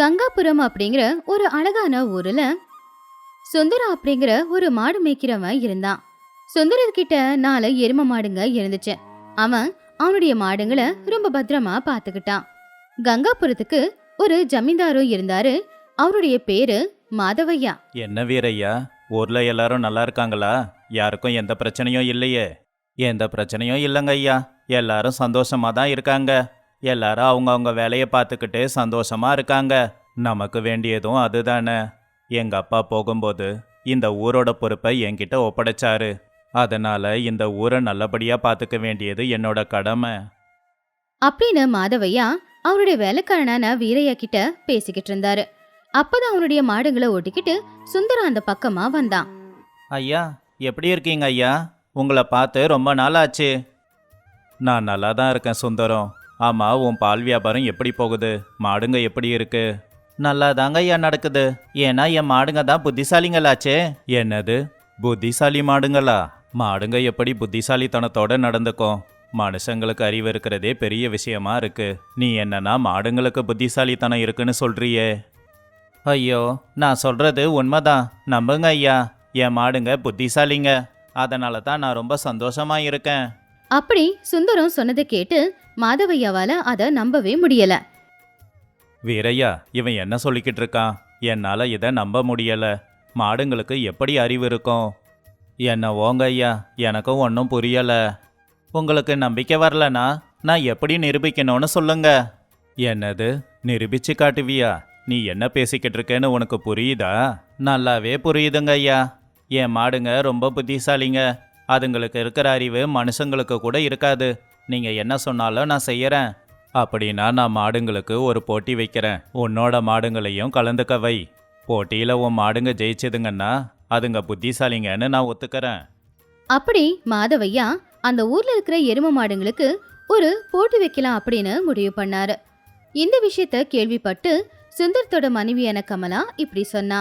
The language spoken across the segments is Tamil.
கங்காபுரம் அப்படிங்கிற ஒரு அழகான ஊர்ல சுந்தரா அப்படிங்கிற ஒரு மாடு மேய்க்கிறவன் இருந்தான். சுந்தரர்கிட்ட நாலு எரும மாடுங்க இருந்துச்சு. அவன் அவனுடைய மாடுங்களை ரொம்ப பத்திரமா பாத்துக்கிட்டான் கங்காபுரத்துக்கு ஒரு ஜமீன்தாரும் இருந்தாரு. அவருடைய பேரு மாதவையா. என்ன வீரையா ஊர்ல எல்லாரும் நல்லா இருக்காங்களா? யாருக்கும் எந்த பிரச்சனையும் இல்லையே. எந்த பிரச்சனையும் இல்லைங்க ஐயா. எல்லாரும் சந்தோஷமா தான் இருக்காங்க. எல்லாரும் அவங்கவுங்க வேலையை பார்த்துக்கிட்டு சந்தோஷமா இருக்காங்க. நமக்கு வேண்டியதும் அதுதானே. எங்க அப்பா போகும்போது இந்த ஊரோட பொறுப்பை என்கிட்ட ஒப்படைச்சாரு. அதனால இந்த ஊரை நல்லபடியா பார்த்துக்க வேண்டியது என்னோட கடமை. அப்படின்னு மாதவையா அவருடைய வேலைக்காரனான வீரையா கிட்ட பேசிக்கிட்டு இருந்தாரு. அப்பதான் அவனுடைய மாடுங்களை ஓட்டிக்கிட்டு சுந்தரம் அந்த பக்கமா வந்தான். ஐயா எப்படி இருக்கீங்க ஐயா? உங்களை பார்த்து ரொம்ப நாள் ஆச்சு நான் நல்லா தான் இருக்கேன் சுந்தரம். ஆமாம் உன் பால் வியாபாரம் எப்படி போகுது? மாடுங்க எப்படி இருக்கு? நல்லா தாங்க ஐயா நடக்குது. ஏன்னா என் மாடுங்க தான் புத்திசாலிங்களாச்சே. என்னது? புத்திசாலி மாடுங்களா? மாடுங்க எப்படி புத்திசாலித்தனத்தோட நடந்துக்கும்? மனுஷங்களுக்கு அறிவு இருக்கிறதே பெரிய விஷயமா இருக்கு. நீ என்னன்னா மாடுங்களுக்கு புத்திசாலித்தனம் இருக்குன்னு சொல்றியே. ஐயோ நான் சொல்றது உண்மைதான். நம்புங்க ஐயா. என் மாடுங்க புத்திசாலிங்க. அதனால தான் நான் ரொம்ப சந்தோஷமா இருக்கேன். அப்படி சுந்தரம் சொன்னதை கேட்டு மாதவையாவால அத நம்பவே முடியல. வீரையா இவன் என்ன சொல்லிக்கிட்டு இருக்கான் என்னால இதை நம்ப முடியல. மாடுங்களுக்கு எப்படி அறிவு இருக்கும்? என்ன ஓங்க ஐயா எனக்கும் ஒன்றும் புரியல. உங்களுக்கு நம்பிக்கை வரலனா நான் எப்படி நிரூபிக்கணும்னு சொல்லுங்க. என்னது? நிரூபிச்சு காட்டுவியா? நீ என்ன பேசிக்கிட்டு இருக்கேன்னு உனக்கு புரியுதா? நல்லாவே புரியுதுங்க ஐயா. என் மாடுங்க ரொம்ப புத்திசாலிங்க. அதுங்களுக்கு இருக்கிற அறிவு மனுஷங்களுக்கு கூட இருக்காது. நீங்கள் என்ன சொன்னாலும் நான் செய்யறேன். அப்படின்னா நான் மாடுங்களுக்கு ஒரு போட்டி வைக்கிறேன். உன்னோட மாடுங்களையும் கலந்துக்க வை. போட்டியில் உன் மாடுங்க ஜெயிச்சதுங்கன்னா அதுங்க புத்திசாலிங்கன்னு நான் ஒத்துக்கிறேன். அப்படி மாதவையா அந்த ஊர்ல இருக்கிற எரும மாடுங்களுக்கு ஒரு போட்டி வைக்கலாம் அப்படின்னு முடிவு பண்ணாரு. இந்த விஷயத்த கேள்விப்பட்டு சுந்தரத்தோட மனைவியான கமலா இப்படி சொன்னா.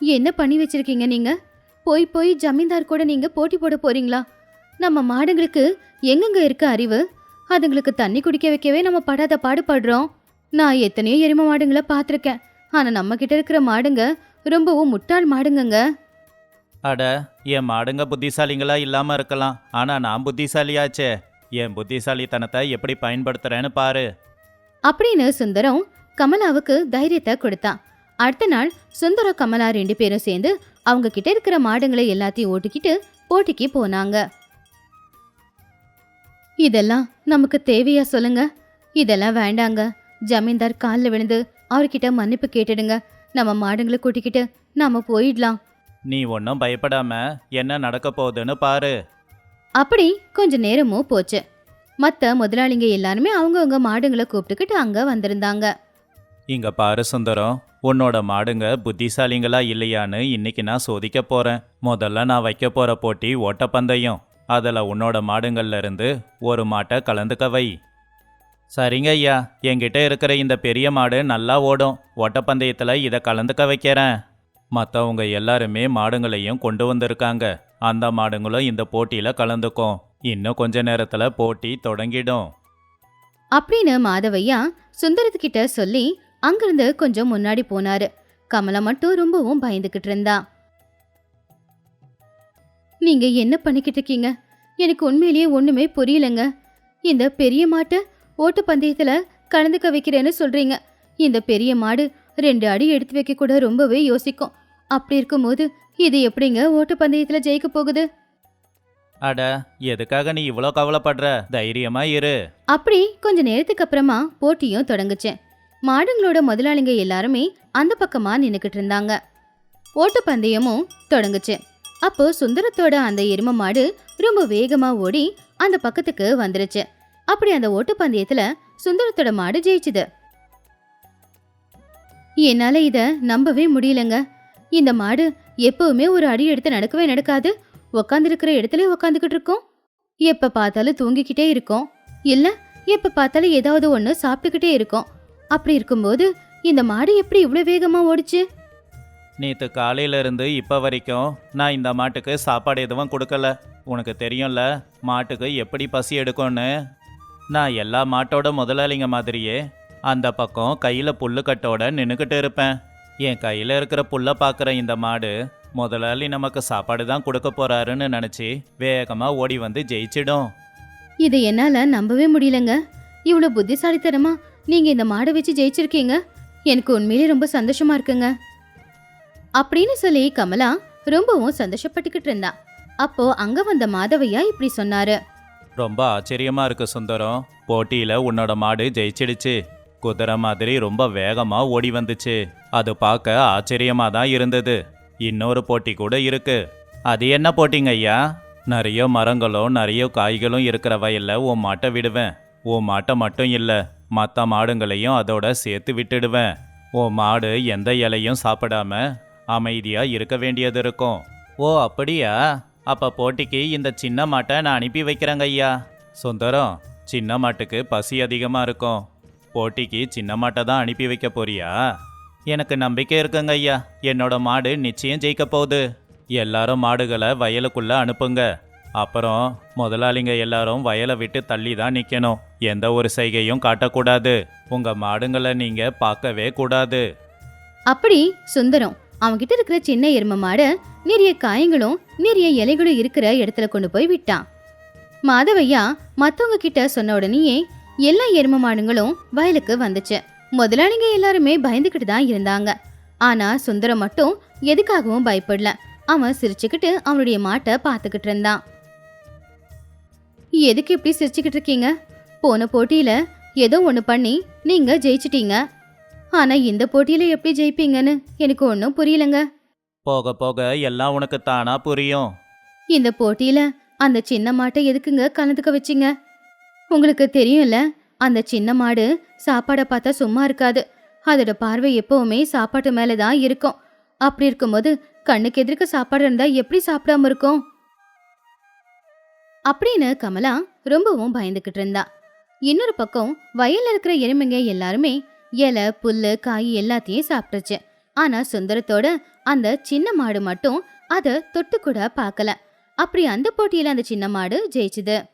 என்ன பண்ணி வச்சிருக்கீங்க நீங்க? போய் போய் ஜமீன்தார் கூட நீங்க போட்டி போட போறீங்களா? நம்ம மாடுங்களுக்கு எங்கெங்க இருக்க அறிவு? அதுங்களுக்கு தண்ணி குடிக்க வைக்கவே நம்ம படாத பாடுபடுறோம். நான் எத்தனையோ எரும மாடுங்களை பார்த்துருக்கேன். ஆனா நம்ம கிட்ட இருக்கிற மாடுங்க ரொம்பவும் முட்டாள் மாடுங்கங்க. அட என் மாடுங்க புத்திசாலிங்களா இல்லாம இருக்கலாம். ஆனா நான் புத்திசாலியாச்சே. என் புத்திசாலித்தனத்தை எப்படி பயன்படுத்துறேன்னு பாரு. அப்படின்னு சுந்தரம் கமலாவுக்கு தைரியத்தை கொடுத்தான். அடுத்த நாள் சுந்தரம் கமலா ரெண்டு பேரும் சேர்ந்து அவங்க கிட்ட இருக்கிற மாடுங்களை எல்லாத்தையும் ஓட்டிக்கிட்டு போட்டிக்கு போனாங்க. இதெல்லாம் நமக்கு தேவையா சொல்லுங்க? இதெல்லாம் வேண்டாங்க. ஜமீன்தார் காலில் விழுந்து அவர்கிட்ட மன்னிப்பு கேட்டுடுங்க. நம்ம மாடுங்களை கூட்டிக்கிட்டு நாம போயிடலாம். நீ ஒன்றும் பயப்படாம என்ன நடக்க போகுதுன்னு பாரு. அப்படி கொஞ்ச நேரமும் போச்சு. மத்த முதலாளிங்க எல்லாருமே அவங்கவங்க மாடுங்களை கூப்பிட்டுக்கிட்டு அங்க வந்திருந்தாங்க. இங்க பாரு சுந்தரம் உன்னோட மாடுங்க புத்திசாலிங்களா இல்லையான்னு இன்னைக்கு நான் சோதிக்க போறேன். முதல்ல நான் வைக்க போற போட்டி ஓட்டப்பந்தயம். அதில் உன்னோட மாடுங்கள்ல இருந்து ஒரு மாட்டை கலந்துக்க வை. சரிங்க ஐயா என்கிட்ட இருக்கிற இந்த பெரிய மாடு நல்லா ஓடும். ஓட்டப்பந்தயத்தில் இதை கலந்துக்க வைக்கிறேன். மற்றவங்க எல்லாருமே மாடுங்களையும் கொண்டு வந்திருக்காங்க. அந்த மாடுங்களும் இந்த போட்டியில் கலந்துக்கும். இன்னும் கொஞ்ச நேரத்தில் போட்டி தொடங்கிடும். அப்படின்னு மாதவையா சுந்தரத்துக்கிட்ட சொல்லி அங்கிருந்து கொஞ்சம் முன்னாடி போனாரு. கமலா மட்டும் ரொம்பவும் பயந்துகிட்டு இருந்தா. நீங்க என்ன பண்ணிக்கிட்டு இருக்கீங்க? எனக்கு உண்மையிலேயே ஒண்ணுமே புரியலங்க. இந்த பெரிய மாட்டை ஓட்டப்பந்தயத்துல கலந்துக்க வைக்கிறேன்னு சொல்றீங்க. இந்த பெரிய மாடு ரெண்டு அடி எடுத்து வைக்க கூட ரொம்பவே யோசிக்கும். அப்படி இருக்கும்போது இது எப்படிங்க ஓட்டப்பந்தயத்துல ஜெயிக்க போகுது? அட எதுக்காக நீ இவ்வளோ கவலைப்படுற? தைரியமா இரு. அப்படி கொஞ்ச நேரத்துக்கு அப்புறமா போட்டியும் தொடங்குச்சு. மாடுங்களோட முதலாளிங்க எல்லாருமே அந்த பக்கமா நின்னுக்கிட்டு இருந்தாங்க. ஓட்டப்பந்தயமும் தொடங்குச்சு. அப்போ சுந்தரத்தோட அந்த எரும மாடு ரொம்ப வேகமா ஓடி அந்த பக்கத்துக்கு வந்துருச்சு. அப்படி அந்த ஓட்டப்பந்தயத்துல சுந்தரத்தோட மாடு ஜெயிச்சுது. என்னால இத நம்பவே முடியலங்க. இந்த மாடு எப்பவுமே ஒரு அடி எடுத்து நடக்கவே நடக்காது. உக்காந்துருக்கிற இடத்துல உக்காந்துக்கிட்டு இருக்கும். எப்ப பார்த்தாலும் தூங்கிக்கிட்டே இருக்கும். இல்ல எப்ப பார்த்தாலும் ஏதாவது ஒண்ணு சாப்பிட்டுக்கிட்டே இருக்கும். அப்படி இருக்கும்போது இந்த மாடு எப்படி இவ்வளவு வேகமா ஓடிச்சு? நேற்று காலையிலேருந்து இப்போ வரைக்கும் நான் இந்த மாட்டுக்கு சாப்பாடு எதுவும் கொடுக்கல. உனக்கு தெரியும்ல மாட்டுக்கு எப்படி பசி எடுக்கும்னு? நான் எல்லா மாட்டோட முதலாளிங்க மாதிரியே அந்த பக்கம் கையில் புல்லுக்கட்டோட நின்றுக்கிட்டு இருப்பேன். என் கையில் இருக்கிற புல்லை பார்க்குற இந்த மாடு முதலாளி நமக்கு சாப்பாடு தான் கொடுக்க போறாருன்னு நினச்சி வேகமாக ஓடி வந்து ஜெயிச்சிடும். இதை என்னால் நம்பவே முடியலங்க. இவ்வளோ புத்திசாலித்தனமா நீங்கள் இந்த மாடை வச்சு ஜெயிச்சிருக்கீங்க. எனக்கு உண்மையிலே ரொம்ப சந்தோஷமா இருக்குங்க. அப்படின்னு சொல்லி கமலா ரொம்பவும் சந்தோஷப்பட்டுக்கிட்டு இருந்தா. அப்போ அங்க வந்த மாதவையா இப்படி சொன்னாரு. ரொம்ப ஆச்சரியமா இருக்கு சுந்தரம். போட்டியில உன்னோட மாடு ஜெயிச்சிடுச்சு. குதிரை மாதிரி ரொம்ப வேகமா ஓடி வந்துச்சு. அது பார்க்க ஆச்சரியமா தான் இருந்தது. இன்னொரு போட்டி கூட இருக்கு. அது என்ன போட்டிங்க ஐயா? நிறைய மரங்களும் நிறைய காய்களும் இருக்கிற வயல்ல உன் மாட்டை விடுவேன். உன் மாட்டை மட்டும் இல்லை மற்ற மாடுங்களையும் அதோட சேர்த்து விட்டுடுவேன். உன் மாடு எந்த இலையும் சாப்பிடாம அமைதியா இருக்க வேண்டியது இருக்கும். ஓ அப்படியா? அப்ப போட்டிக்கு இந்த சின்ன மாட்டை நான் அனுப்பி வைக்கிறேங்க ஐயா. சுந்தரம் சின்ன மாட்டுக்கு பசி அதிகமா இருக்கும். போட்டிக்கு சின்ன மாட்டை தான் அனுப்பி வைக்க போறியா? எனக்கு நம்பிக்கை இருக்குங்க ஐயா. என்னோட மாடு நிச்சயம் ஜெயிக்க போகுது. எல்லாரும் மாடுகளை வயலுக்குள்ள அனுப்புங்க. அப்புறம் முதலாளிங்க எல்லாரும் வயலை விட்டு தள்ளி தான் நிற்கணும் எந்த ஒரு செய்கையும் காட்டக்கூடாது. உங்க மாடுங்களை நீங்க பார்க்கவே கூடாது. அப்படி சுந்தரம். அவன்கிட்ட இருக்கிற சின்ன எரும மாடை நிறைய காயங்களும் நிறைய இலைகளும் இருக்கிற இடத்துல கொண்டு போய் விட்டான். மாதவையா மத்தவங்க கிட்ட சொன்ன உடனேயே எல்லா எரும மாடுங்களும் வயலுக்கு வந்துச்சு. முதலாளிங்க எல்லாருமே பயந்துக்கிட்டு தான் இருந்தாங்க. ஆனா சுந்தரம் மட்டும் எதுக்காகவும் பயப்படல. அவன் சிரிச்சுக்கிட்டு அவனுடைய மாட்டை பார்த்துக்கிட்டு இருந்தான். எதுக்கு இப்படி சிரிச்சுக்கிட்டு இருக்கீங்க? போன போட்டியில ஏதோ ஒன்று பண்ணி நீங்க ஜெயிச்சிட்டீங்க. ஆனா இந்த போட்டியில எப்படி ஜெயிப்பீங்கன்னு எனக்கு ஒன்றும் புரியலங்க. போக போக எல்லாம் உனக்கு தானா புரியும். இந்த போட்டியில அந்த சின்ன மாட்டை எதுக்குங்க கலந்துக்க வச்சீங்க? உங்களுக்கு தெரியும்ல அந்த சின்ன மாடு சாப்பாடை பார்த்தா சும்மா இருக்காது. அதோட பார்வை எப்பவுமே சாப்பாட்டு மேல தான் இருக்கும். அப்படி இருக்கும்போது கண்ணுக்கு எதிர்க்க சாப்பாடு இருந்தா எப்படி சாப்பிடாம இருக்கும்? அப்படின்னு கமலா ரொம்பவும் பயந்துகிட்டு இருந்தா. இன்னொரு பக்கம் வயல்ல இருக்கிற எருமைங்க எல்லாருமே இலை புல்லு காய் எல்லாத்தையும் சாப்பிட்டுச்சு. ஆனா சுந்தரத்தோட அந்த சின்ன மாடு மட்டும் அதை தொட்டு கூட பார்க்கல அப்படி அந்த போட்டியில அந்த சின்ன மாடு ஜெயிச்சுது.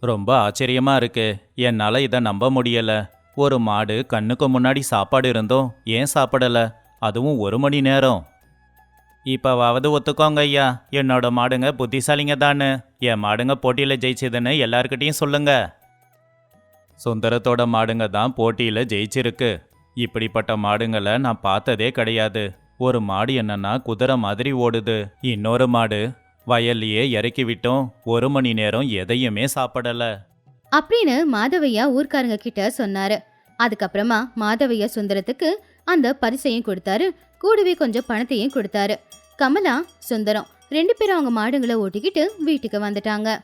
ரொம்ப ஆச்சரியமா இருக்கு. என்னால இதை நம்ப முடியல. ஒரு மாடு கண்ணுக்கு முன்னாடி சாப்பாடு இருந்தோம் ஏன் சாப்பிடல? அதுவும் ஒரு மணி நேரம். இப்பவாவது ஒத்துக்கோங்க ஐயா. என்னோட மாடுங்க புத்திசாலிங்க தானே என் மாடுங்க போட்டியில ஜெயிச்சதுன்னு எல்லாருக்கிட்டையும் சொல்லுங்க. சுந்தரத்தோட மாடுங்க தான் போட்டியில் ஜெயிச்சிருக்கு. இப்படிப்பட்ட மாடுங்களை நான் பார்த்ததே கிடையாது. ஒரு மாடு என்னன்னா குதிரை மாதிரி ஓடுது. இன்னொரு மாடு வயல்லையே இறக்கி விட்டோம். ஒரு மணி நேரம் எதையுமே சாப்பிடல. அப்படின்னு மாதவையா ஊர்க்காரங்க கிட்ட சொன்னாரு. அதுக்கப்புறமா மாதவையா சுந்தரத்துக்கு அந்த பரிசையும் கொடுத்தாரு. கூடவே கொஞ்சம் பணத்தையும் கொடுத்தாரு. கமலா சுந்தரம் ரெண்டு பேரும் அவங்க மாடுங்களை ஓட்டிக்கிட்டு வீட்டுக்கு வந்துட்டாங்க.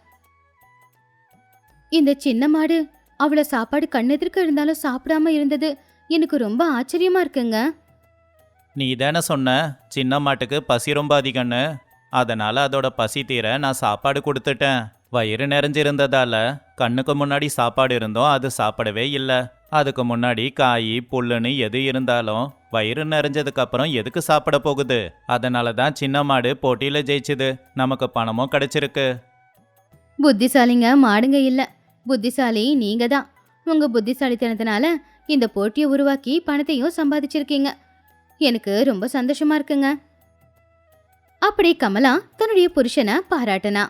இந்த சின்ன மாடு அவ்வளவு சாப்பாடு கண்ணெதிர்க்க இருந்தாலும் சாப்பிடாம இருந்தது. எனக்கு ரொம்ப ஆச்சரியமா இருக்குங்க. நீ தானே சொன்ன சின்ன மாட்டுக்கு பசி ரொம்ப அதிகம்னு. அதனால அதோட பசி தீர நான் சாப்பாடு கொடுத்துட்டேன். வயிறு நிறைஞ்சிருந்ததால கண்ணுக்கு முன்னாடி சாப்பாடு இருந்தோம் அது சாப்பிடவே இல்லை. அதுக்கு முன்னாடி காய் புல்லுன்னு எது இருந்தாலும் வயிறு நிறைஞ்சதுக்கு அப்புறம் எதுக்கு சாப்பிட போகுது? அதனால தான் சின்ன மாடு போட்டியில ஜெயிச்சுது. நமக்கு பணமும் கிடைச்சிருக்கு. புத்திசாலிங்க மாடுங்க இல்ல. புத்திசாலி நீங்க தான். உங்க புத்திசாலித்தனத்தினால இந்த போட்டியை உருவாக்கி பணத்தையும் சம்பாதிச்சிருக்கீங்க. எனக்கு ரொம்ப சந்தோஷமா இருக்குங்க. அப்படி கமலா தன்னுடைய புருஷனை பாராட்டினா.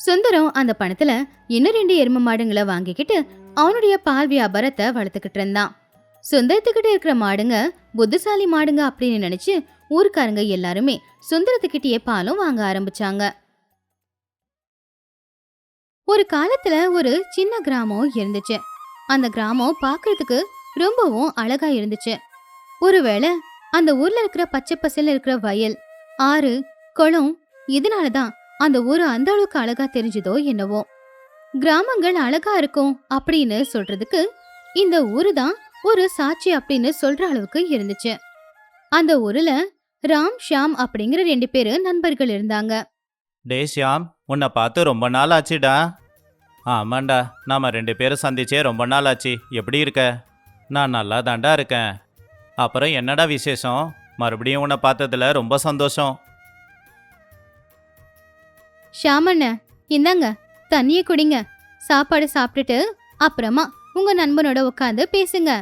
சுந்தரம் அந்த பணத்துல இன்னும் ரெண்டு எரும மாடுங்களை வாங்கிக்கிட்டு அவனுடைய பால் வியாபாரத்தை வளர்த்துக்கிட்டு இருந்தான். சுந்தரத்துக்கிட்ட இருக்கிற மாடுங்க புத்திசாலி மாடுங்க அப்படின்னு நினைச்சு ஊர்க்காரங்க எல்லாருமே சுந்தரத்துக்கிட்டேயே பாலும் வாங்க ஆரம்பிச்சாங்க. ஒரு காலத்துல ஒரு சின்ன கிராமம் இருந்துச்சு. அந்த கிராமம் பாக்குறதுக்கு ரொம்பவும் அழகா இருந்துச்சு. ஒருவேளை அந்த ஊர்ல இருக்கிற பச்சை பசேல்னு இருக்கிற வயல் ஆறு குளம் இதனாலதான் அந்த ஊர் அந்த அளவுக்கு அழகா தெரிஞ்சதோ என்னவோ. கிராமங்கள் அழகா இருக்கும் அப்படின்னு சொல்றதுக்கு இந்த ஊரு தான் ஒரு சாட்சி அப்படின்னு சொல்ற அளவுக்கு இருந்துச்சு. அந்த ஊர்ல ராம் ஷாம் அப்படிங்கிற ரெண்டு பேரு நண்பர்கள் இருந்தாங்க. டே ஷியாம். உன்னை பார்த்து ரொம்ப நாள் ஆச்சுடா ஆமாண்டா நாம ரெண்டு பேரும் சந்திச்சே ரொம்ப நாள் ஆச்சு எப்படி இருக்க? நான் நல்லா தாண்டா இருக்கேன். அப்புறம் என்னடா விசேஷம்? மறுபடியும் உன்னை பார்த்ததுல ரொம்ப சந்தோஷம். ஷாமண்ண இந்தாங்க தண்ணிய குடிங்க. சாப்பாடு சாப்பிட்டுட்டு அப்புறமா உங்க நண்பனோட உட்காந்து பேசுங்க.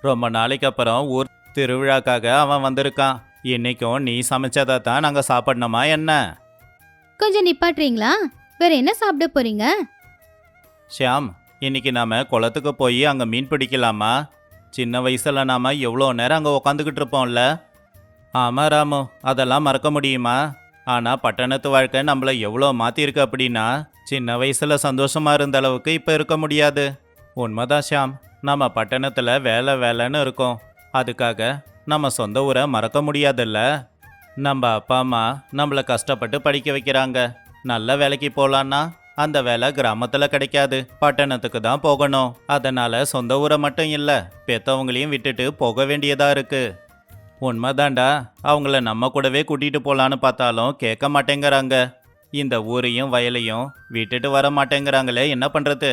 ரொம்ப நாளைக்கு அப்புறம் ஊர் திருவிழாக்காக அவன் வந்திருக்கான். இன்னைக்கும் நீ சமைச்சதை தான் நாங்கள் சாப்பிடணுமா என்ன? கொஞ்சம் நிப்பாட்டுறீங்களா? வேற என்ன சாப்பிட போறீங்க? ஷியாம் இன்னைக்கு நாம குளத்துக்கு போய் அங்கே மீன் பிடிக்கலாமா? சின்ன வயசுல நாம எவ்வளோ நேரம் அங்கே உக்காந்துக்கிட்டு இருப்போம்ல? ஆமாம் ராமு அதெல்லாம் மறக்க முடியுமா? ஆனால் பட்டணத்து வாழ்க்கை நம்மளை எவ்வளோ மாற்றிருக்கு அப்படின்னா சின்ன வயசில் சந்தோஷமா இருந்த அளவுக்கு இப்போ இருக்க முடியாது. உண்மைதான் ஷியாம் நம்ம பட்டணத்தில் வேலை வேலைன்னு இருக்கோம். அதுக்காக நம்ம சொந்த ஊரை மறக்க முடியாதுல்ல? நம்ம அப்பா அம்மா நம்மளை கஷ்டப்பட்டு படிக்க வைக்கிறாங்க. நல்ல வேலைக்கு போகலான்னா அந்த வேலை கிராமத்தில் கிடைக்காது. பட்டணத்துக்கு தான் போகணும். அதனால சொந்த ஊரை மட்டும் இல்லை பெத்தவங்களையும் விட்டுட்டு போக வேண்டியதாக இருக்கு. உண்மைதாண்டா அவங்கள நம்ம கூடவே கூட்டிகிட்டு போகலான்னு பார்த்தாலும் கேட்க மாட்டேங்கிறாங்க. இந்த ஊரையும் வயலையும் விட்டுட்டு வர மாட்டேங்கிறாங்களே என்ன பண்ணுறது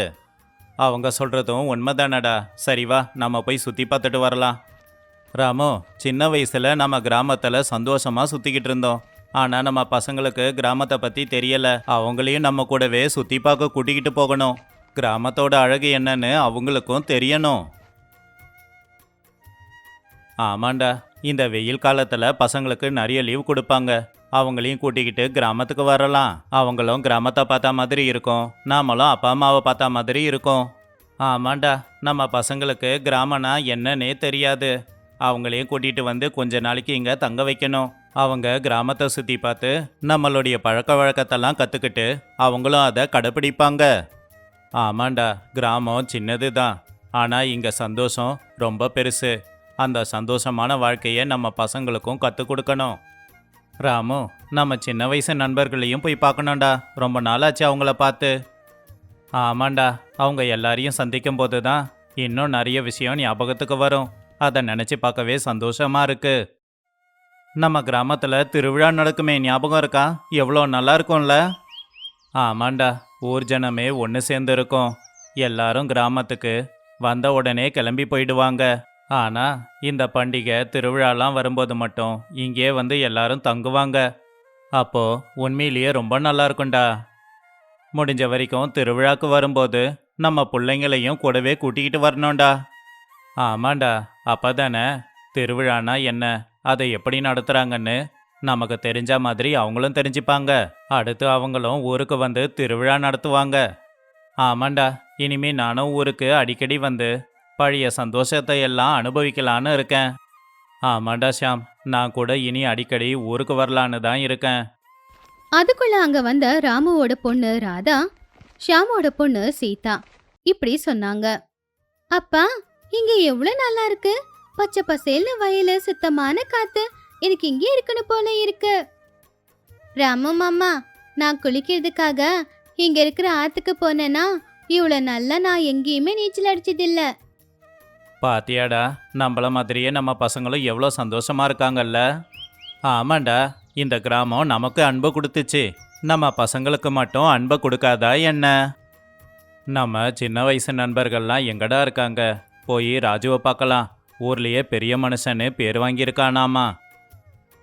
அவங்க சொல்கிறதும் உண்மைதானடா. சரி வா நம்ம போய் சுற்றி பார்த்துட்டு வரலாம். ராமு சின்ன வயசில் நம்ம கிராமத்தில் சந்தோஷமாக சுற்றிக்கிட்டு இருந்தோம். ஆனால் நம்ம பசங்களுக்கு கிராமத்தை பற்றி தெரியலை. அவங்களையும் நம்ம கூடவே சுற்றி பார்க்க கூட்டிக்கிட்டு போகணும். கிராமத்தோட அழகு என்னன்னு அவங்களுக்கும் தெரியணும். ஆமாண்டா இந்த வெயில் காலத்தில் பசங்களுக்கு நிறைய லீவ் கொடுப்பாங்க. அவங்களையும் கூட்டிக்கிட்டு கிராமத்துக்கு வரலாம். அவங்களும் கிராமத்தை பார்த்தா மாதிரி இருக்கும். நாமளும் அப்பா அம்மாவை பார்த்தா மாதிரி இருக்கும். ஆமாண்டா நம்ம பசங்களுக்கு கிராமனா என்னன்னே தெரியாது. அவங்களையும் கூட்டிட்டு வந்து கொஞ்ச நாளைக்கு இங்கே தங்க வைக்கணும். அவங்க கிராமத்தை சுற்றி பார்த்து நம்மளுடைய பழக்க வழக்கத்தெல்லாம் கற்றுக்கிட்டு அவங்களும் அதை கடைப்பிடிப்பாங்க ஆமாண்டா கிராமம் சின்னது தான் ஆனால் இங்கே சந்தோஷம் ரொம்ப பெருசு. அந்த சந்தோஷமான வாழ்க்கையை நம்ம பசங்களுக்கும் கற்றுக் கொடுக்கணும். ராமு நம்ம சின்ன வயசு நண்பர்களையும் போய் பார்க்கணும்டா. ரொம்ப நாளாச்சு அவங்கள பார்த்து. ஆமாண்டா அவங்க எல்லாரையும் சந்திக்கும் போது தான் இன்னும் நிறைய விஷயம் ஞாபகத்துக்கு வரும். அதை நினச்சி பார்க்கவே சந்தோஷமா இருக்கு. நம்ம கிராமத்தில் திருவிழா நடக்குமே ஞாபகம் இருக்கா? எவ்வளோ நல்லா இருக்கும்ல? ஆமாண்டா ஊர் ஜனமே ஒன்று சேர்ந்துருக்கோம் எல்லாரும் கிராமத்துக்கு வந்த உடனே கிளம்பி போயிடுவாங்க. ஆனால் இந்த பண்டிகை திருவிழாலாம் வரும்போது மட்டும் இங்கே வந்து எல்லாரும் தங்குவாங்க. அப்போ உண்மையிலேயே ரொம்ப நல்லா இருக்கும்டா. முடிஞ்ச வரைக்கும் திருவிழாக்கு வரும்போது நம்ம பிள்ளைங்களையும் கூடவே கூட்டிக்கிட்டு வரணும்டா. ஆமாண்டா அப்பதானே? திருவிழானா என்ன? அதை எப்படி நடத்துறாங்கன்னு? நமக்கு தெரிஞ்ச மாதிரி அவங்களும் தெரிஞ்சுப்பாங்க. அடுத்து அவங்களும் ஊருக்கு வந்து திருவிழா நடத்துவாங்க. ஆமாண்டா இனிமே நானும் ஊருக்கு அடிக்கடி வந்து பழைய சந்தோஷத்தை எல்லாம் அனுபவிக்கலான்னு இருக்கேன். ஆமாண்டா ஷாம் நான் கூட இனி அடிக்கடி ஊருக்கு வரலான்னு தான் இருக்கேன். அதுக்குள்ள அங்க வந்த ராமுவோட பொண்ணு ராதா ஷியாமோட பொண்ணு சீதா இப்படி சொன்னாங்க. அப்பா இங்க எவ்வளவு நல்லா இருக்கு. பச்சை பசேல்னு வயலு சுத்தமான காத்து எனக்கு இங்கே இருக்கணும் போல இருக்கு. ராமு மாமா நான் குளிக்கிறதுக்காக இங்க இருக்கிற ஆத்துக்கு போனேன்னா இவ்வளவு நல்லா நான் எங்கேயுமே நீச்சல் அடிச்சதில்ல. பாத்தியாடா நம்மள மாதிரியே நம்ம பசங்களும் எவ்வளோ சந்தோஷமா இருக்காங்கல்ல. ஆமாண்டா இந்த கிராமம் நமக்கு அன்பை கொடுத்துச்சு. நம்ம பசங்களுக்கு மட்டும் அன்பை கொடுக்காதா என்ன? நம்ம சின்ன வயசு நண்பர்கள்லாம் எங்கடா இருக்காங்க? போய் ராஜுவை பார்க்கலாம். ஊர்லயே பெரிய மனுஷன்னு பேர் வாங்கியிருக்கானாமா.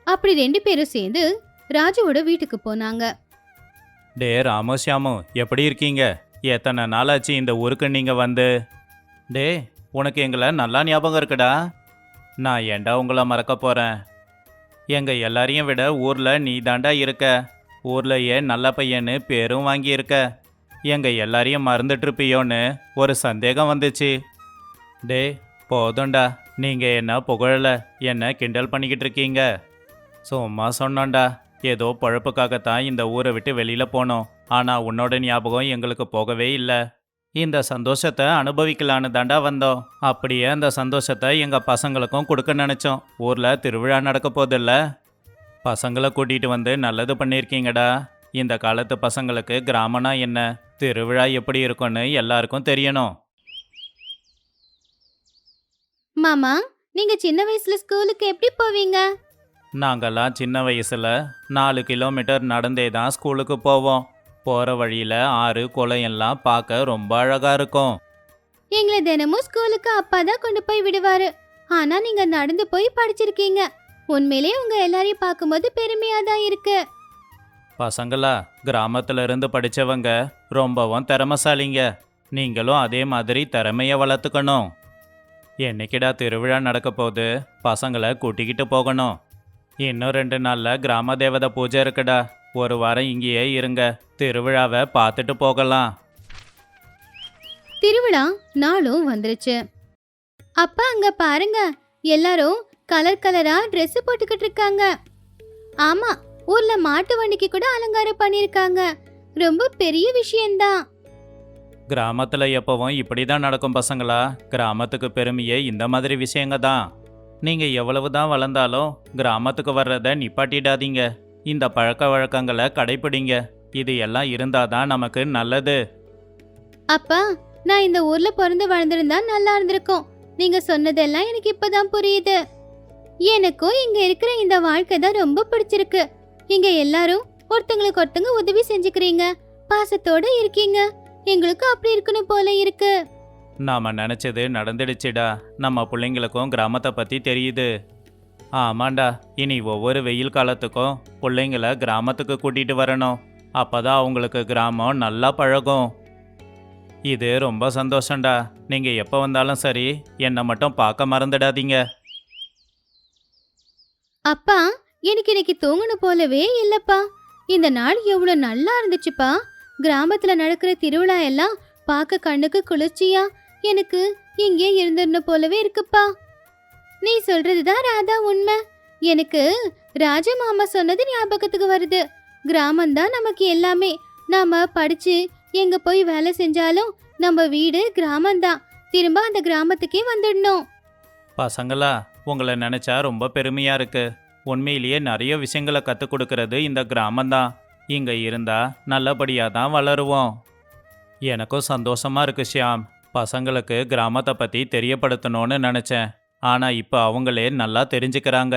அப்படி ரெண்டு பேரும் சேர்ந்து ராஜுவோட வீட்டுக்கு போனாங்க. டே ராமோஷியாமு எப்படி இருக்கீங்க? எத்தனை நாளாச்சு இந்த ஊருக்கு நீங்க வந்து? டே உனக்கு எங்களை நல்லா ஞாபகம் இருக்குடா. நான் ஏன்டா உங்களை மறக்க போறேன்? எங்க எல்லாரையும் விட ஊர்ல நீ தாண்டா இருக்க. ஊர்லயே நல்ல பையன்னு பேரும் வாங்கியிருக்க. எங்க எல்லாரையும் மறந்துட்டு இருப்பியோன்னு ஒரு சந்தேகம் வந்துச்சு. டே போதும்டா. நீங்கள் என்ன புகழலை? என்ன கிண்டல் பண்ணிக்கிட்டு இருக்கீங்க? சும்மா சொன்னோண்டா ஏதோ பழப்புக்காகத்தான் இந்த ஊரை விட்டு வெளியில் போனோம். ஆனால் உன்னோட ஞாபகம் எங்களுக்கு போகவே இல்லை. இந்த சந்தோஷத்தை அனுபவிக்கலான்னு தாண்டா வந்தோம். அப்படியே அந்த சந்தோஷத்தை எங்கள் பசங்களுக்கும் கொடுக்க நினச்சோம். ஊரில் திருவிழா நடக்க போதில்ல பசங்களை கூட்டிகிட்டு வந்து நல்லது பண்ணியிருக்கீங்கடா. இந்த காலத்து பசங்களுக்கு கிராமனா என்ன? திருவிழா எப்படி இருக்கும்னு எல்லாருக்கும் தெரியணும். மாமா நீங்க சின்ன வயசுல ஸ்கூலுக்கு எப்படி போவீங்க? நாங்கெல்லாம் சின்ன வயசுல நாலு கிலோமீட்டர் நடந்தே தான் ஸ்கூலுக்கு போவோம். போற வழியில ஆறு குளம் எல்லாம் பார்க்க ரொம்ப அழகா இருக்கும். எங்களை தினமும் ஸ்கூலுக்கு அப்பா தான் கொண்டு போய் விடுவாரு. ஆனா நீங்க நடந்து போய் படிச்சிருக்கீங்க. உண்மையிலே உங்க எல்லாரையும் பார்க்கும்போது பெருமையா தான் இருக்கு. பசங்களா கிராமத்துல இருந்து படிச்சவங்க ரொம்பவும் திறமசாலிங்க. நீங்களும் அதே மாதிரி திறமைய வளர்த்துக்கணும். என்னைக்கிடா திருவிழா நடக்க போகுது? பசங்களை கூட்டிக்கிட்டு போகணும். இன்னும் ரெண்டு நாளில் கிராம தேவதை பூஜை இருக்குடா. ஒரு வாரம் இங்கேயே இருங்க. திருவிழாவை பார்த்துட்டு போகலாம். திருவிழா நாளும் வந்துருச்சு. அப்பா அங்க பாருங்க. எல்லாரும் கலர் கலரா Dress போட்டுக்கிட்டு இருக்காங்க. ஆமா ஊர்ல மாட்டு வண்டிக்கு கூட அலங்காரம் பண்ணிருக்காங்க ரொம்ப பெரிய விஷயம்தான். கிராமத்தில் எப்பவும் இப்படி தான் நடக்கும் பசங்களா? கிராமத்துக்கு பெருமையே இந்த மாதிரி விஷயங்க தான். நீங்கள் எவ்வளவு தான் வளர்ந்தாலும் கிராமத்துக்கு வர்றதை நிப்பாட்டிடாதீங்க. இந்த பழக்க வழக்கங்களை கடைப்பிடிங்க. இது எல்லாம் இருந்தால் தான் நமக்கு நல்லது. அப்பா நான் இந்த ஊர்ல பிறந்து வளர்ந்திருந்தா நல்லா இருந்திருக்கும். நீங்க சொன்னதெல்லாம் எனக்கு இப்பதான் புரியுது. எனக்கும் இங்க இருக்கிற இந்த வாழ்க்கை தான் ரொம்ப பிடிச்சிருக்கு. இங்க எல்லாரும் ஒருத்தங்களுக்கு ஒருத்தங்க உதவி செஞ்சுக்கிறீங்க. பாசத்தோட இருக்கீங்க. எங்களுக்கு அப்படி இருக்கணும் போல இருக்கு. நாம் நினச்சது நடந்துடுச்சுடா. நம்ம பிள்ளைங்களுக்கும் கிராமத்தை பற்றி தெரியுது. ஆமாண்டா இனி ஒவ்வொரு வெயில் காலத்துக்கும் பிள்ளைங்கள கிராமத்துக்கு கூட்டிகிட்டு வரணும். அப்போ தான் அவங்களுக்கு கிராமம் நல்லா பழகும். இது ரொம்ப சந்தோஷம்டா. நீங்கள் எப்போ வந்தாலும் சரி என்னை மட்டும் பார்க்க மறந்துடாதீங்க. அப்பா எனக்கு இன்னைக்கு தூங்கணும் போலவே இல்லப்பா. இந்த நாள் எவ்வளவு நல்லா இருந்துச்சுப்பா. கிராமத்துல நடக்கிற திருவிழா எல்லாம் பார்க்க கண்ணுக்கு குளிர்ச்சியா? எனக்கு இங்கே இருந்திருந்த போலவே இருக்குப்பா. நீ சொல்றதுதான் ராதா உண்மை. எனக்கு ராஜ மாமா சொன்னது ஞாபகத்துக்கு வருது. கிராமம்தான் நமக்கு எல்லாமே. நாம படிச்சு எங்க போய் வேலை செஞ்சாலும் நம்ம வீடு கிராமம்தான். திரும்ப அந்த கிராமத்துக்கே வந்துடணும். பசங்களா உங்களை நினச்சா ரொம்ப பெருமையாக இருக்கு. உண்மையிலேயே நிறைய விஷயங்களை கற்றுக் கொடுக்கறது இந்த கிராமம்தான். இங்கே இருந்தால் நல்லபடியாக தான் வளருவோம். எனக்கும் சந்தோஷமாக இருக்கு ஷியாம். பசங்களுக்கு கிராமத்தை பற்றி தெரியப்படுத்தணும்னு நினச்சேன். ஆனால் இப்போ அவங்களே நல்லா தெரிஞ்சுக்கிறாங்க.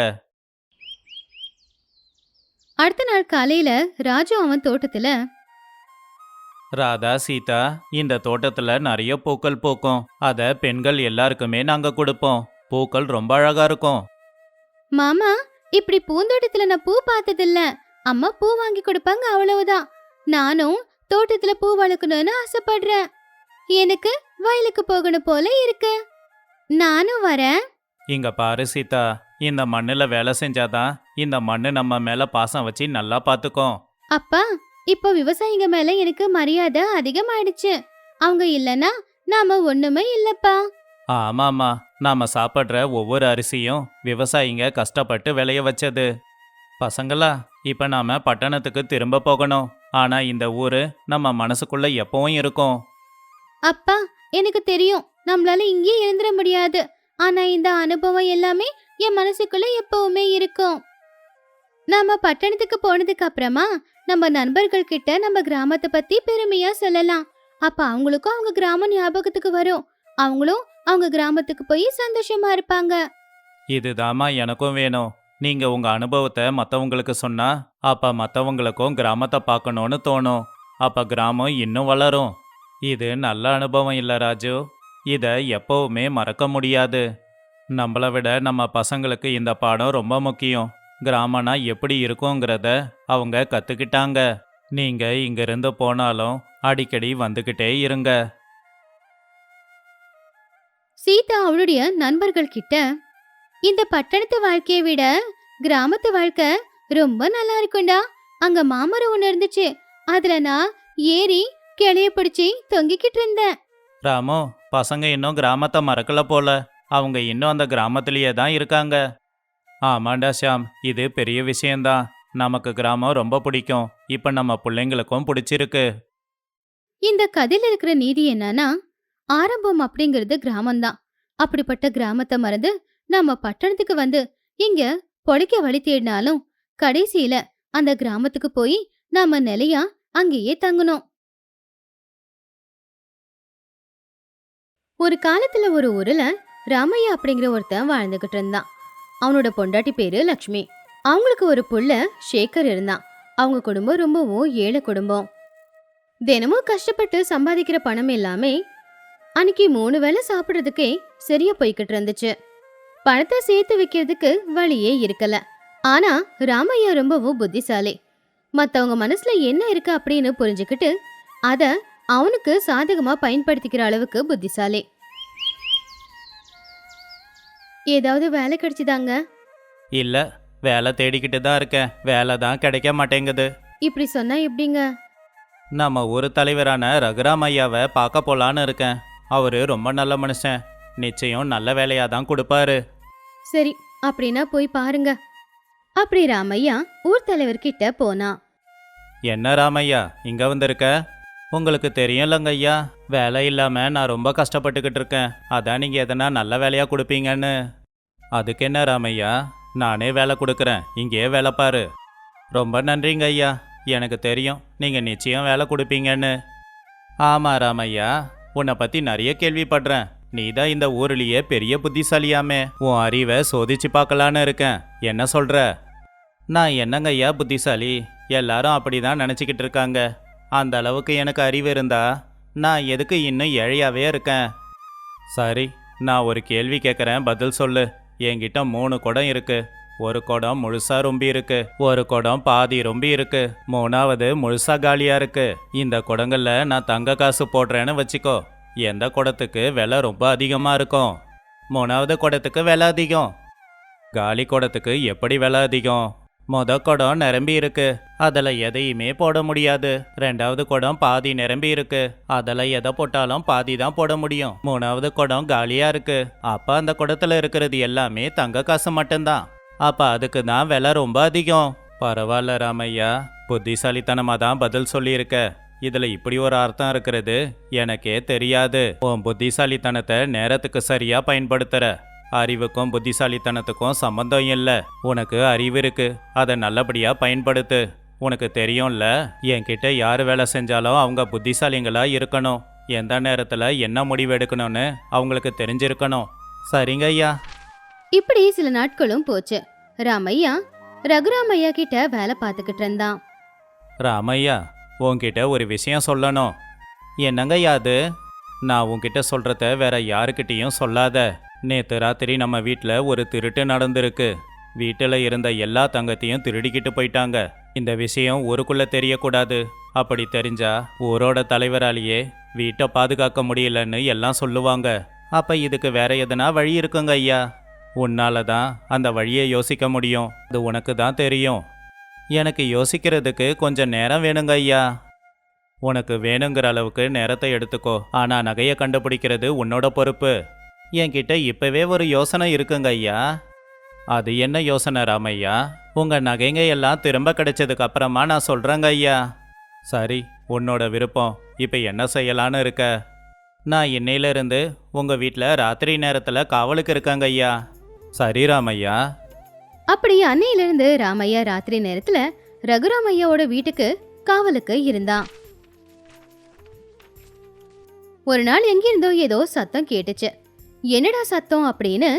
அடுத்த நாள் காலையில ராஜு அவன் தோட்டத்துல ராதா சீதா இந்த தோட்டத்தில் நிறைய பூக்கள் பூக்கும். அதை பெண்கள் எல்லாருக்குமே நாங்கள் கொடுப்போம். பூக்கள் ரொம்ப அழகாக இருக்கும். மாமா இப்படி பூந்தோட்டத்துல நான் பூ பார்த்ததில்ல. அம்மா பூ வாங்கி கொடுப்பாங்க அவ்வளவுதான். நானும் தோட்டத்துல பூ வளர்க்கணும்னு ஆசைப்படுறேன். எனக்கு வயலுக்கு போகணும் போல இருக்கு. நானும் வரேன். இங்க பாரு சீதா இந்த மண்ணில் வேலை செஞ்சாதான் இந்த மண்ணு நம்ம மேலே பாசம் வச்சு நல்லா பார்த்துக்கும் அப்பா இப்போ விவசாயிங்க மேல எனக்கு மரியாதை அதிகமாயிடுச்சு. அவங்க இல்லனா நாம ஒண்ணுமே இல்லப்பா. ஆமாம்மா நாம சாப்பிட்ற ஒவ்வொரு அரிசியும் விவசாயிங்க கஷ்டப்பட்டு விளைய வச்சது. பசங்களா இப்போ நாம பட்டணத்துக்கு திரும்ப போகணும். ஆனா இந்த ஊரு நம்ம மனசுக்குள்ள எப்பவும் இருக்கும். அப்பா எனக்கு தெரியும். நம்மளால இங்கே இருந்துட முடியாது. ஆனா இந்த அனுபவம் எல்லாமே என் மனசுக்குள்ள எப்பவுமே இருக்கும். நாம பட்டணத்துக்கு போனதுக்கு அப்புறமா நம்ம நண்பர்கள் கிட்ட நம்ம கிராமத்தை பத்தி பெருமையா சொல்லலாம். அப்ப அவங்களுக்கும் அவங்க கிராமம் ஞாபகத்துக்கு வரும். அவங்களும் அவங்க கிராமத்துக்கு போய் சந்தோஷமா இருப்பாங்க. இதுதாம்மா எனக்கும் வேணும். நீங்க உங்க அனுபவத்தை மற்றவங்களுக்கு சொன்னா அப்ப மற்றவங்களுக்கும் கிராமத்தை பார்க்கணும்னு தோணும். அப்ப கிராமம் இன்னும் வளரும். இது நல்ல அனுபவம் இல்லை ராஜு. இதை எப்பவுமே மறக்க முடியாது. நம்மளை விட நம்ம பசங்களுக்கு இந்த பாடம் ரொம்ப முக்கியம். கிராமம்னா எப்படி இருக்குங்கிறத அவங்க கத்துக்கிட்டாங்க. நீங்க இங்கிருந்து போனாலும் அடிக்கடி வந்துக்கிட்டே இருங்க. சீதா அவளுடைய நண்பர்கள் கிட்ட இந்த பட்டணத்து வாழ்க்கையை விட கிராமத்து வாழ்க்கை ரொம்ப நல்லா இருக்கும்டா. அங்க மாமரம் ஒண்ணு இருந்துச்சு. அதுல நான் ஏறி கிளைய பிடிச்சி தொங்கிக்கிட்டு இருந்தேன். ராமு பசங்க இன்னும் கிராமத்தை மறக்கல போல. அவங்க இன்னும் அந்த கிராமத்திலேயே தான் இருக்காங்க. ஆமாண்டா ஷாம் இது பெரிய விஷயம்தான். நமக்கு கிராமம் ரொம்ப பிடிக்கும். இப்போ நம்ம பிள்ளைங்களுக்கும் பிடிச்சிருக்கு. இந்த கதையில இருக்கிற நீதி என்னன்னா ஆரம்பம் அப்படிங்கிறது கிராமம்தான். அப்படிப்பட்ட கிராமத்தை மறந்து நாம பட்டணத்துக்கு வந்து இங்க பொழைக்க வழி தேடினாலும் கடைசியில அந்த கிராமத்துக்கு போய் நாம நிலையா அங்கேயே தங்கணும் ஒரு காலத்துல ஒரு ஊர்ல ராமையா அப்படிங்கிற ஒருத்தன் வாழ்ந்துகிட்டு இருந்தான். அவனோட பொண்டாட்டி பேரு லக்ஷ்மி. அவங்களுக்கு ஒரு புள்ள ஷேகர் இருந்தான். அவங்க குடும்பம் ரொம்பவும் ஏழை குடும்பம். தினமும் கஷ்டப்பட்டு சம்பாதிக்கிற பணம் எல்லாமே அன்னைக்கு மூணு வேளை சாப்பிட்றதுக்கே சரியா போய்கிட்டு இருந்துச்சு. பணத்தை சேர்த்து வைக்கிறதுக்கு வழியே இருக்கல. ஆனா ராமையா ரொம்பவும் புத்திசாலி. மத்தவங்க மனசுல என்ன இருக்கு அப்படின்னு புரிஞ்சுக்கிட்டு அத அவனுக்கு சாதகமா பயன்படுத்திக்கிற அளவுக்கு புத்திசாலி. ஏதாவது வேலை கிடைச்சுதாங்க? இல்ல வேலை தேடிக்கிட்டு தான் இருக்கேன். வேலை தான் கிடைக்க மாட்டேங்குது. இப்படி சொன்னா எப்படிங்க? நம்ம ஊர் தலைவரான ரகுராம் ஐயாவை பார்க்க போலான்னு இருக்கேன். அவரு ரொம்ப நல்ல மனுஷன். நிச்சயம் நல்ல வேலையா தான் கொடுப்பாரு. சரி அப்படின்னா போய் பாருங்க. அப்படி ராமையா ஊர் தலைவர்கிட்ட போனா. என்ன ராமையா இங்க வந்திருக்க? உங்களுக்கு தெரியும்லங்க ஐயா வேலை இல்லாம நான் ரொம்ப கஷ்டப்பட்டுக்கிட்டு இருக்கேன். அதான் நீங்க எதனா நல்ல வேலையா கொடுப்பீங்கன்னு. அதுக்கு என்ன ராமையா நானே வேலை கொடுக்குறேன். இங்கேயே வேலை பாரு. ரொம்ப நன்றிங்க ஐயா எனக்கு தெரியும் நீங்க நிச்சயம் வேலை கொடுப்பீங்கன்னு. ஆமா ராமையா உன்னை பத்தி நிறைய கேள்விப்படுறேன். நீ தான் இந்த ஊர்லயே பெரிய புத்திசாலியாமே. உன் அறிவை சோதிச்சு பார்க்கலான்னு இருக்கேன். என்ன சொல்ற? நான் என்னங்க ஐயா புத்திசாலி? எல்லாரும் அப்படிதான் நினச்சிக்கிட்டு இருக்காங்க. அந்த அளவுக்கு எனக்கு அறிவு இருந்தா நான் எதுக்கு இன்னும் ஏழையாவே இருக்கேன்? சரி நான் ஒரு கேள்வி கேட்குறேன் பதில் சொல்லு. என்கிட்ட மூணு குடம் இருக்கு. ஒரு குடம் முழுசா ரொம்பி இருக்கு. ஒரு குடம் பாதி ரொம்பி இருக்கு. மூணாவது முழுசா காலியா இருக்கு. இந்த குடங்கள்ல நான் தங்க காசு போடுறேன்னு வச்சுக்கோ. எந்த குடத்துக்கு விலை ரொம்ப அதிகமாக இருக்கும்? மூணாவது குடத்துக்கு விலை அதிகம். காலி குடத்துக்கு எப்படி விலை அதிகம்? மொத குடம் நிரம்பி இருக்கு. அதில் எதையுமே போட முடியாது. ரெண்டாவது குடம் பாதி நிரம்பி இருக்கு. அதில் எதை போட்டாலும் பாதி தான் போட முடியும். மூணாவது குடம் காலியாக இருக்கு. அப்போ அந்த குடத்தில் இருக்கிறது எல்லாமே தங்க காசு மட்டும்தான். அப்போ அதுக்கு தான் விலை ரொம்ப அதிகம். பரவாயில்ல ராமையா. புத்திசாலித்தனமாக தான் பதில் சொல்லியிருக்க. இதுல இப்படி ஒரு அர்த்தம் இருக்கிறது. எனக்கே தெரியாது. உன் புத்திசாலித்தனத்தை நேரத்துக்கு சரியா பயன்படுத்துற. அறிவுக்கும் புத்திசாலித்தனத்துக்கும் சம்பந்தம் இல்லை. உனக்கு அறிவு இருக்கு. அதை நல்லபடியா பயன்படுத்து. உனக்கு தெரியும்ல என்கிட்ட யார் வேலை செஞ்சாலும் அவங்க புத்திசாலிங்களா இருக்கணும். எந்த நேரத்தில் என்ன முடிவு எடுக்கணும்னு அவங்களுக்கு தெரிஞ்சிருக்கணும். சரிங்க ஐயா. இப்படி சில நாட்களும் போச்சு. ராமையா ரகுராமையா கிட்ட வேலை பார்த்துக்கிட்டு இருந்தான். ராமையா உன்கிட்ட ஒரு விஷயம் சொல்லணும். என்னங்கய்யா அது நான் உன்கிட்ட சொல்றத வேற யாருக்கிட்டேயும் சொல்லாத. நேற்று ராத்திரி நம்ம வீட்டில் ஒரு திருட்டு நடந்திருக்கு. வீட்டில் இருந்த எல்லா தங்கத்தையும் திருடிக்கிட்டு போயிட்டாங்க. இந்த விஷயம் ஊருக்குள்ள தெரியக்கூடாது. அப்படி தெரிஞ்சா ஊரோட தலைவராலேயே வீட்டை பாதுகாக்க முடியலன்னு எல்லாம் சொல்லுவாங்க. அப்ப இதுக்கு வேற எதனா வழி இருக்குங்க ஐயா? உன்னால தான் அந்த வழியை யோசிக்க முடியும். அது உனக்கு தான் தெரியும். எனக்கு யோசிக்கிறதுக்கு கொஞ்சம் நேரம் வேணுங்க ஐயா. உனக்கு வேணுங்கிற அளவுக்கு நேரத்தை எடுத்துக்கோ. ஆனா நகையை கண்டுபிடிக்கிறது உன்னோட பொறுப்பு. என்கிட்ட இப்பவே ஒரு யோசனை இருக்குங்க ஐயா. அது என்ன யோசனை ராமையா? உங்க நகைங்க எல்லாம் திரும்ப கிடைச்சதுக்கு அப்புறமா நான் சொல்றேங்க ஐயா. சரி உன்னோட விருப்பம். இப்ப என்ன செய்யலான்னு இருக்க? நான் இன்னையிலிருந்து உங்கள் உங்க வீட்டில் ராத்திரி நேரத்தில் காவலுக்கு இருக்கேங்க ஐயா. சரி ராமையா. அப்படி அன்னையிலிருந்து ராமையா ராத்திரி நேரத்துல ரகுராமையாவோட வீட்டுக்கு காவலுக்கு இருந்தான். ஒரு நாள் எங்கிருந்தோ ஏதோ சத்தம் கேட்டுச்சு. என்னடா சத்தம் அப்படின்னு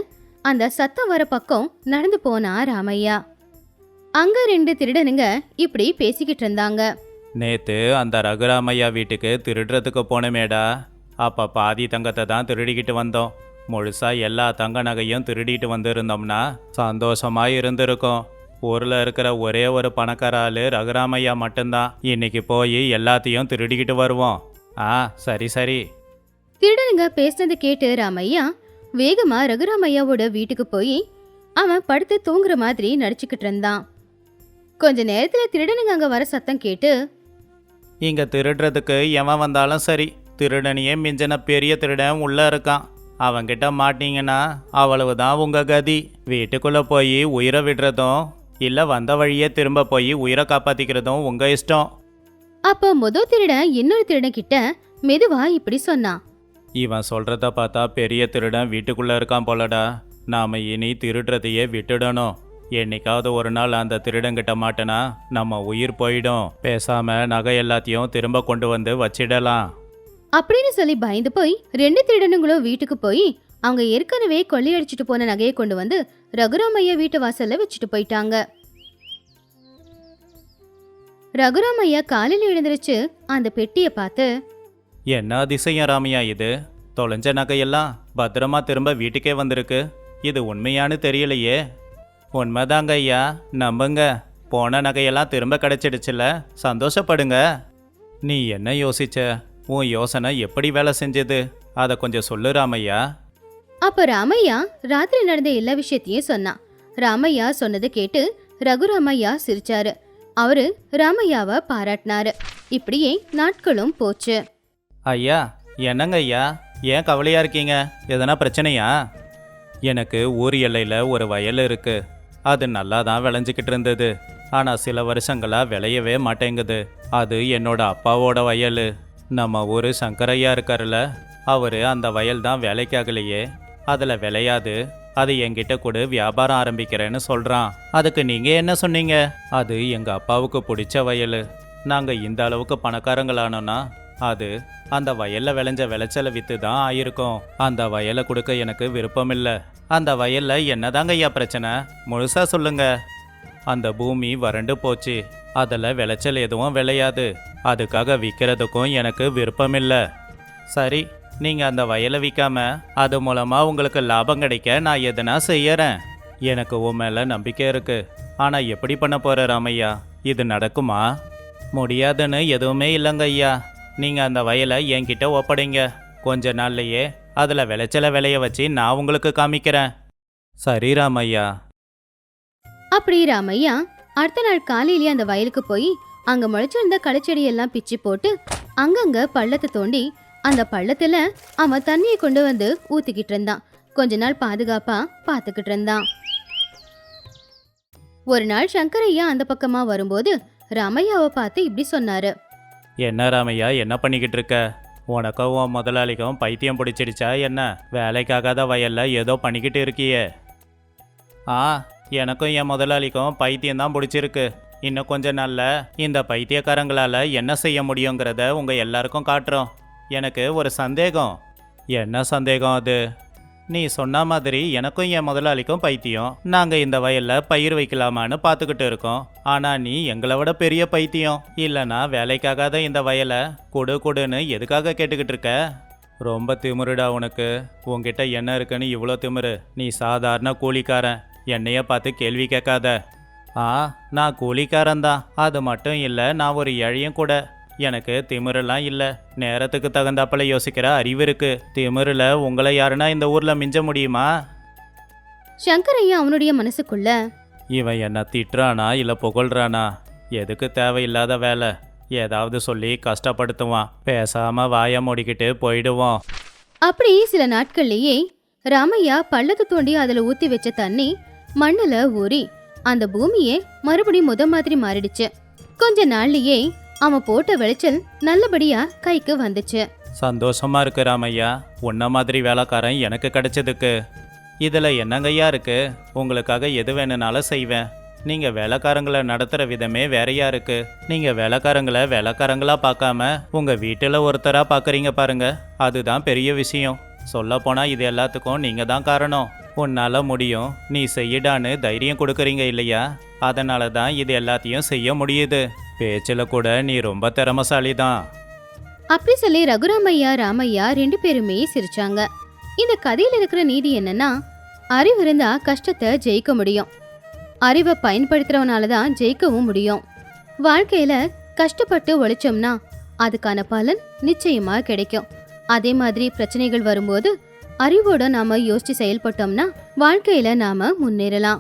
அந்த சத்தம் வர பக்கம் நடந்து போனா ராமையா. அங்க ரெண்டு திருடனுங்க இப்படி பேசிக்கிட்டு இருந்தாங்க. நேத்து அந்த ரகுராமையா வீட்டுக்கு திருடுறதுக்கு போனமேடா. அப்ப பாதி தங்கத்தை தான் திருடிக்கிட்டு வந்தோம். முழுசா எல்லா தங்க நகையும் திருடிட்டு வந்திருந்தோம்னா சந்தோஷமா இருந்திருக்கும். ஊர்ல இருக்கிற ஒரே ஒரு பணக்கார ஆளு ரகுராமையா மட்டும்தான். இன்னைக்கு போய் எல்லாத்தையும் திருடிக்கிட்டு வருவோம். ஆ சரி சரி. திருடனுங்க பேசுனது கேட்டு ராமையா வேகமா ரகுராமையாவோட வீட்டுக்கு போய் அவன் படுத்து தூங்குற மாதிரி நடிச்சுக்கிட்டு இருந்தான். கொஞ்ச நேரத்துல திருடனுங்க அங்க வர சத்தம் கேட்டு இங்க திருடுறதுக்கு எவன் வந்தாலும் சரி. திருடனையே மிஞ்சின பெரிய திருடன் உள்ள இருக்கான். அவன்கிட்ட மாட்டீங்கன்னா அவ்வளவுதான் உங்க கதி. வீட்டுக்குள்ள போய் உயிரை விடுறதும் இல்ல வந்த வழியே திரும்ப போய் உயிரை காப்பாத்திக்கிறதும் உங்க இஷ்டம். அப்போ முதல் திருடன் இன்னொரு திருடன் கிட்ட மெதுவா இப்படி சொன்னான். இவன் சொல்றத பார்த்தா பெரிய திருடன் வீட்டுக்குள்ள இருக்கான் போலடா. நாம இனி திருடுறதையே விட்டுடணும். என்னைக்காவது ஒரு நாள் அந்த திருடங்கிட்ட மாட்டனா நம்ம உயிர் போயிடும். பேசாம நகை எல்லாத்தையும் திரும்ப கொண்டு வந்து வச்சிடலாம். அப்படின்னு சொல்லி பயந்து போய் ரெண்டு திருடனுங்களும் வீட்டுக்கு போய் அவங்க ஏற்கனவே கொள்ளையடிச்சிட்டு போன நகையை கொண்டு வந்து ரகுராமையா வீட்டு வாசல்ல வச்சுட்டு போயிட்டாங்க. ரகுராமையா காலையில் எழுந்திருச்சு அந்த பெட்டியை பார்த்து என்ன அதிசயம் ராமையா இது? தொலைஞ்ச நகையெல்லாம் பத்திரமா திரும்ப வீட்டுக்கே வந்திருக்கு. இது உண்மையானு தெரியலையே. உண்மைதாங்க ஐயா நம்புங்க. போன நகையெல்லாம் திரும்ப கிடைச்சிடுச்சுல. சந்தோஷப்படுங்க. நீ என்ன யோசிச்ச? உன் யோசனை எப்படி வேலை செஞ்சது? அதை கொஞ்சம் சொல்லு ராமையா. அப்ப ராமையா ராத்திரி நடந்த எல்லா விஷயத்தையும் சொன்னான் ராமையா சொன்னதை கேட்டு ரகுராமையா சிரிச்சாரு. அவரு ராமையாவை பாராட்டினாரு. இப்படியே நாட்களும் போச்சு. ஐயா என்னங்க ஐயா? ஏன் கவலையா இருக்கீங்க? எதனா பிரச்சனையா? எனக்கு ஊர் எல்லையில் ஒரு வயல் இருக்கு. அது நல்லா தான் விளைஞ்சிக்கிட்டு இருந்தது. ஆனால் சில வருஷங்களா விளையவே மாட்டேங்குது. அது என்னோட அப்பாவோட வயல். நம்ம ஊர் சங்கரையா இருக்காருல்ல அவர் அந்த வயல் தான் வேலைக்காகலையே. அதில் விளையாது. அது என்கிட்ட கூட வியாபாரம் ஆரம்பிக்கிறேன்னு சொல்கிறான் அதுக்கு நீங்கள் என்ன சொன்னீங்க? அது எங்கள் அப்பாவுக்கு பிடிச்ச வயல். நாங்கள் இந்த அளவுக்கு பணக்காரங்களானோன்னா அது அந்த வயலில் விளைஞ்ச விளைச்சலை விற்று தான் ஆயிருக்கும். அந்த வயலை கொடுக்க எனக்கு விருப்பம் இல்லை அந்த வயலில் என்னதாங்க ஐயா பிரச்சனை? முழுசாக சொல்லுங்க. அந்த பூமி வறண்டு போச்சு. அதில் விளைச்சல் எதுவும் விளையாது. அதுக்காக விற்கிறதுக்கும் எனக்கு விருப்பமில்லை. சரி நீங்கள் அந்த வயலை விற்காம அது மூலமாக உங்களுக்கு லாபம் கிடைக்க நான் எதனா செய்யறேன். எனக்கு உன் மேலே நம்பிக்கை இருக்கு. ஆனால் எப்படி பண்ண போகிற ராமையா? இது நடக்குமா? முடியாதுன்னு எதுவுமே இல்லைங்க ஐயா. நீங்கள் அந்த வயலை என்கிட்ட ஒப்படைங்க. கொஞ்ச நாள்லையே அதில் விளைச்சலை விளைய வச்சு நான் உங்களுக்கு காமிக்கிறேன். சரி ராமையா. அப்படி ராமையா அடுத்த நாள் காலையிலேயே அந்த வயலுக்கு போய் அங்க முளைச்சிருந்த களச்செடி பிச்சு போட்டு அங்கங்க பள்ளத்தை தோண்டி அந்த பள்ளத்துல அவன் தண்ணியை கொண்டு வந்து ஊத்திக்கிட்டு இருந்தான். கொஞ்ச நாள் பாதுகாப்பா பாத்துக்கிட்டு இருந்தான். ஒரு நாள் சங்கரையா அந்த பக்கமா வரும்போது ராமையாவை பார்த்து இப்படி சொன்னாரு. என்ன ராமையா என்ன பண்ணிக்கிட்டு இருக்க? உனக்கும் உன் முதலாளிக்கும் பைத்தியம் பிடிச்சிடுச்சா என்ன? வேலைக்காகாத வயல்ல ஏதோ பண்ணிக்கிட்டு இருக்கியே. ஆ எனக்கும் என் முதலாளிக்கும் பைத்தியம் தான் பிடிச்சிருக்கு. இன்னும் கொஞ்ச நல்ல இந்த பைத்தியக்காரங்களால் என்ன செய்ய முடியுங்கிறத உங்கள் எல்லாருக்கும் காட்டுறோம். எனக்கு ஒரு சந்தேகம். என்ன சந்தேகம் அது? நீ சொன்ன மாதிரி எனக்கும் என் முதலாளிக்கும் பைத்தியம். நாங்கள் இந்த வயலில் பயிர் வைக்கலாமான்னு பார்த்துக்கிட்டு இருக்கோம். ஆனால் நீ எங்களை விட பெரிய பைத்தியம். இல்லைனா வேலைக்காகாத இந்த வயலை கொடு கொடுன்னு எதுக்காக கேட்டுக்கிட்டு இருக்க? ரொம்ப திமிருடா உனக்கு. உங்ககிட்ட என்ன இருக்குன்னு இவ்வளோ திமிரு. நீ சாதாரண கூலிக்காரன். என்னைய பார்த்து கேள்வி கேட்காத. ஆ நான் கூலிக்காரன் தான். அது மட்டும் இல்லை நான் ஒரு ஏழையும் கூட. எனக்கு திமிரெல்லாம் இல்லை. நேரத்துக்கு தகுந்தாப்புல யோசிக்கிற அறிவு இருக்கு. திமிரில் உங்களை யாருன்னா இந்த ஊரில் மிஞ்ச முடியுமா? சங்கரையா அவனுடைய மனசுக்குள்ள இவன் என்ன திட்டுறானா இல்லை புகழ்றானா? எதுக்கு தேவையில்லாத வேலை? ஏதாவது சொல்லி கஷ்டப்படுத்துவான். பேசாம வாயை மூடிக்கிட்டு போயிடுவோம். அப்படி சில நாட்கள்லயே ராமையா பள்ளத்தை தோண்டி அதுல ஊத்தி வச்ச தண்ணி மண்ணுல ஊறி அந்த பூமியே மறுபடியும் முத மாதிரி மாறிடுச்சு. கொஞ்ச நாள்லயே அவன் போட்ட விளைச்சல் நல்லபடியா கைக்கு வந்துச்சு. சந்தோஷமா இருக்கு ராமையா. உன்ன மாதிரி வேலைக்காரன் எனக்கு கிடைச்சதுக்கு. இதில் என்னங்கய்யா இருக்கு? உங்களுக்காக எது வேணும்னாலும் செய்வேன். நீங்க வேலைக்காரங்களை நடத்துற விதமே வேறையா இருக்கு. நீங்க வேலைக்காரங்களை வேலைக்காரங்களா பார்க்காம உங்க வீட்டில் ஒருத்தரா பார்க்குறீங்க பாருங்க. அதுதான் பெரிய விஷயம். சொல்ல போனா இது எல்லாத்துக்கும் நீங்க தான் காரணம். உன்னால் முடியும். நீ செய்யிடான்னு தைரியம் கொடுக்குறீங்க இல்லையா? அதனால தான் இது எல்லாத்தையும் செய்ய முடியுது. பேச்சில் கூட நீ ரொம்ப திறமசாலி தான் அப்படி சொல்லி ரகுராமையா ராமையா ரெண்டு பேருமே சிரிச்சாங்க. இந்த கதையில் இருக்கிற நீதி என்னன்னா அறிவு இருந்தா கஷ்டத்தை ஜெயிக்க முடியும். அறிவை பயன்படுத்துறவனால தான் ஜெயிக்கவும் முடியும். வாழ்க்கையில கஷ்டப்பட்டு உழைச்சோம்னா அதுக்கான பலன் நிச்சயமா கிடைக்கும். அதே மாதிரி பிரச்சனைகள் வரும்போது அறிவோட நாம யோசிச்சு செயல்பட்டோம்னா வாழ்க்கையில நாம முன்னேறலாம்.